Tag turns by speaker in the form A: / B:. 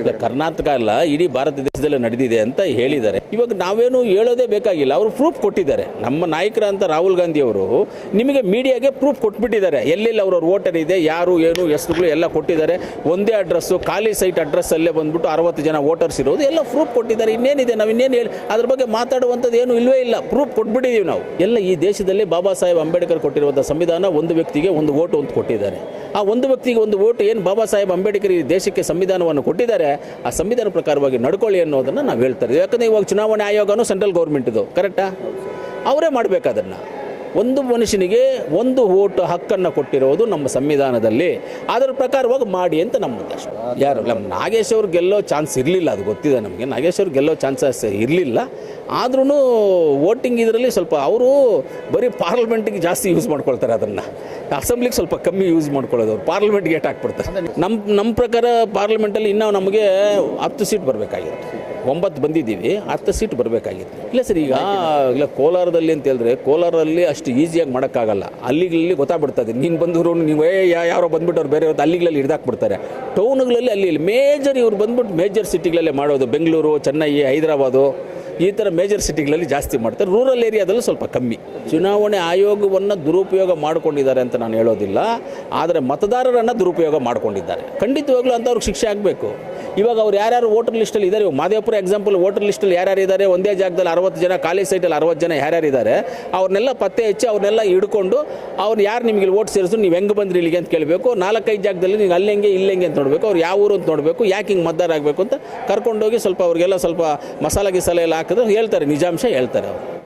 A: ಇಲ್ಲ, ಕರ್ನಾಟಕ ಅಲ್ಲ ಇಡೀ ಭಾರತ ದೇಶದಲ್ಲೇ ನಡೆದಿದೆ ಅಂತ ಹೇಳಿದ್ದಾರೆ. ಇವಾಗ ನಾವೇನು ಹೇಳೋದೇ ಬೇಕಾಗಿಲ್ಲ ಅವರು ಪ್ರೂಫ್ ಕೊಟ್ಟಿದ್ದಾರೆ. ನಮ್ಮ ನಾಯಕರ ಅಂತ ರಾಹುಲ್ ಗಾಂಧಿ ಅವರು ನಿಮಗೆ ಮೀಡಿಯಾಗೆ ಪ್ರೂಫ್ ಕೊಟ್ಬಿಟ್ಟಿದ್ದಾರೆ. ಎಲ್ಲೆಲ್ಲಿ ಅವ್ರವ್ರ ವೋಟರ್ ಇದೆ ಯಾರು ಏನು ಹೆಸರುಗಳು ಎಲ್ಲ ಕೊಟ್ಟಿದ್ದಾರೆ. ಒಂದೇ ಅಡ್ರೆಸ್ಸು ಖಾಲಿ ಸೈಟ್ ಅಡ್ರೆಸ್ ಅಲ್ಲೇ ಬಂದ್ಬಿಟ್ಟು ಅರವತ್ತು ಜನ ವೋಟರ್ಸ್ ಇರೋದು ಎಲ್ಲ ಪ್ರೂಫ್ ಕೊಟ್ಟಿದ್ದಾರೆ. ಇನ್ನೇನಿದೆ? ನಾವು ಇನ್ನೇನು ಹೇಳಿ ಅದ್ರ ಬಗ್ಗೆ ಮಾತಾಡುವಂಥದ್ದು ಏನು ಇಲ್ಲವೇ ಇಲ್ಲ. ಪ್ರೂಫ್ ಕೊಟ್ಬಿಟ್ಟಿದ್ದೀವಿ ನಾವು. ಎಲ್ಲ ಈ ದೇಶದಲ್ಲಿ ಬಾಬಾ ಸಾಹೇಬ್ ಅಂಬೇಡ್ಕರ್ ಕೊಟ್ಟಿರುವಂಥ ಸಂವಿಧಾನ ಒಂದು ವ್ಯಕ್ತಿಗೆ ಒಂದು ವೋಟು ಅಂತ ಕೊಟ್ಟಿದ್ದಾರೆ. ಆ ಒಂದು ವ್ಯಕ್ತಿಗೆ ಒಂದು ವೋಟ್ ಏನು ಬಾಬಾ ಸಾಹೇಬ್ ಅಂಬೇಡ್ಕರ್ ಈ ದೇಶಕ್ಕೆ ಸಂವಿಧಾನವನ್ನು ಕೊಟ್ಟಿದ್ದಾರೆ, ಆ ಸಂವಿಧಾನ ಪ್ರಕಾರವಾಗಿ ನಡ್ಕೊಳ್ಳಿ ಅನ್ನೋದನ್ನು ನಾವು ಹೇಳ್ತಾರೆ ಯಾಕಂದರೆ ಇವಾಗ ಚುನಾವಣೆ ಆಯೋಗನೂ ಸೆಂಟ್ರಲ್ ಗೌರ್ಮೆಂಟ್ದು ಕರೆಕ್ಟಾ? ಅವರೇ ಮಾಡಬೇಕು ಅದನ್ನು. ಒಂದು ಮನುಷ್ಯನಿಗೆ ಒಂದು ಓಟು ಹಕ್ಕನ್ನು ಕೊಟ್ಟಿರೋದು ನಮ್ಮ ಸಂವಿಧಾನದಲ್ಲಿ. ಅದರ ಪ್ರಕಾರವಾಗಿ ಮಾಡಿ ಅಂತ ನಮ್ಮ ಉದ್ದೇಶ. ಯಾರು? ನಮ್ಮ ನಾಗೇಶ್ ಅವ್ರು ಗೆಲ್ಲೋ ಚಾನ್ಸ್ ಇರಲಿಲ್ಲ, ಅದು ಗೊತ್ತಿದೆ ನಮಗೆ. ನಾಗೇಶ್ ಅವ್ರು ಗೆಲ್ಲೋ ಚಾನ್ಸಸ್ ಇರಲಿಲ್ಲ. ಆದ್ರೂ ವೋಟಿಂಗ್ ಇದರಲ್ಲಿ ಸ್ವಲ್ಪ ಅವರು ಬರೀ ಪಾರ್ಲಿಮೆಂಟಿಗೆ ಜಾಸ್ತಿ ಯೂಸ್ ಮಾಡ್ಕೊಳ್ತಾರೆ ಅದನ್ನು. ಅಸೆಂಬ್ಲಿಗೆ ಸ್ವಲ್ಪ ಕಮ್ಮಿ ಯೂಸ್ ಮಾಡ್ಕೊಳ್ಳೋದು. ಪಾರ್ಲಿಮೆಂಟ್ ಗೇಟ್ ಹಾಕ್ಬಿಡ್ತಾರೆ ನಮ್ಮ ನಮ್ಮ ಪ್ರಕಾರ ಪಾರ್ಲಿಮೆಂಟಲ್ಲಿ ಇನ್ನೂ ನಮಗೆ ಹತ್ತು ಸೀಟ್ ಬರಬೇಕಾಗಿತ್ತು. ಒಂಬತ್ತು ಬಂದಿದ್ದೀವಿ, ಹತ್ತು ಸೀಟ್ ಬರಬೇಕಾಗಿತ್ತು. ಇಲ್ಲ ಸರ್, ಈಗ, ಇಲ್ಲ ಕೋಲಾರದಲ್ಲಿ ಅಂತ ಹೇಳಿದ್ರೆ ಕೋಲಾರಲ್ಲಿ ಅಷ್ಟು ಈಸಿಯಾಗಿ ಮಾಡೋಕ್ಕಾಗಲ್ಲ. ಅಲ್ಲಿಗಳಲ್ಲಿ ಗೊತ್ತಾಗ್ಬಿಡ್ತದೆ. ನೀನು ಬಂದವರು, ನೀವು, ಏ ಯಾರೋ ಬಂದ್ಬಿಟ್ಟವ್ರು ಬೇರೆ ಅಲ್ಲಿಗಳಲ್ಲಿ ಹಿಡ್ದಾಕ್ಬಿಡ್ತಾರೆ. ಟೌನ್ಗಳಲ್ಲಿ ಅಲ್ಲಿ ಮೇಜರ್ ಇವ್ರು ಬಂದ್ಬಿಟ್ಟು ಮೇಜರ್ ಸಿಟಿಗಳಲ್ಲೇ ಮಾಡೋದು. ಬೆಂಗಳೂರು, ಚೆನ್ನೈ, ಹೈದರಾಬಾದು. ಈ ಥರ ಮೇಜರ್ ಸಿಟಿಗಳಲ್ಲಿ ಜಾಸ್ತಿ ಮಾಡ್ತಾರೆ. ರೂರಲ್ ಏರಿಯಾದಲ್ಲೂ ಸ್ವಲ್ಪ ಕಮ್ಮಿ. ಚುನಾವಣೆ ಆಯೋಗವನ್ನು ದುರುಪಯೋಗ ಮಾಡಿಕೊಂಡಿದ್ದಾರೆ ಅಂತ ನಾನು ಹೇಳೋದಿಲ್ಲ. ಆದರೆ ಮತದಾರರನ್ನು ದುರುಪಯೋಗ ಮಾಡ್ಕೊಂಡಿದ್ದಾರೆ. ಖಂಡಿತವಾಗ್ಲೂ ಅಂಥವ್ರಿಗೆ ಶಿಕ್ಷೆ ಆಗಬೇಕು. ಇವಾಗ ಅವ್ರು ಯಾರ್ಯಾರು ವೋಟರ್ ಲಿಸ್ಟಲ್ಲಿ ಇದ್ದಾರೆ ಮಾದೇವಪುರ ಎಕ್ಸಾಂಪಲ್ ವೋಟರ್ ಲಿಸ್ಟಲ್ಲಿ ಯಾರ್ಯಾರು ಇದ್ದಾರೆ ಒಂದೇ ಜಾಗದಲ್ಲಿ ಅರವತ್ತು ಜನ, ಖಾಲಿ ಸೈಟಲ್ಲಿ ಅರವತ್ತು ಜನ ಯಾರ್ಯಾರು ಇದ್ದಾರೆ ಅವ್ರನ್ನೆಲ್ಲ ಪತ್ತೆ ಹಚ್ಚಿ ಅವ್ರನ್ನೆಲ್ಲ ಹಿಡ್ಕೊಂಡು ಅವ್ರು ಯಾರು ನಿಮಗೆ ವೋಟ್ ಸೇರಿಸು ನೀವು ಹೆಂಗೆ ಬಂದ್ರಿ ಇಲ್ಲಿಗೆ ಅಂತ ಕೇಳಬೇಕು. ನಾಲ್ಕೈದು ಜಾಗದಲ್ಲಿ ನೀವು ಅಲ್ಲೆಂಗೆ ಇಲ್ಲೆಂಗೆ ಅಂತ ನೋಡಬೇಕು. ಅವ್ರು ಯಾವ ಊರು ಅಂತ ನೋಡಬೇಕು, ಯಾಕೆ ಹಿಂಗೆ ಮತದಾರ ಆಗಬೇಕು ಅಂತ ಕರ್ಕೊಂಡೋಗಿ ಸ್ವಲ್ಪ ಅವ್ರಿಗೆಲ್ಲ ಸ್ವಲ್ಪ ಮಸಾಲೆ ಗಿಸಾಲೆ ಎಲ್ಲ ಹಾಕಿದ್ರೆ ಹೇಳ್ತಾರೆ, ನಿಜಾಂಶ ಹೇಳ್ತಾರೆ ಅವರು.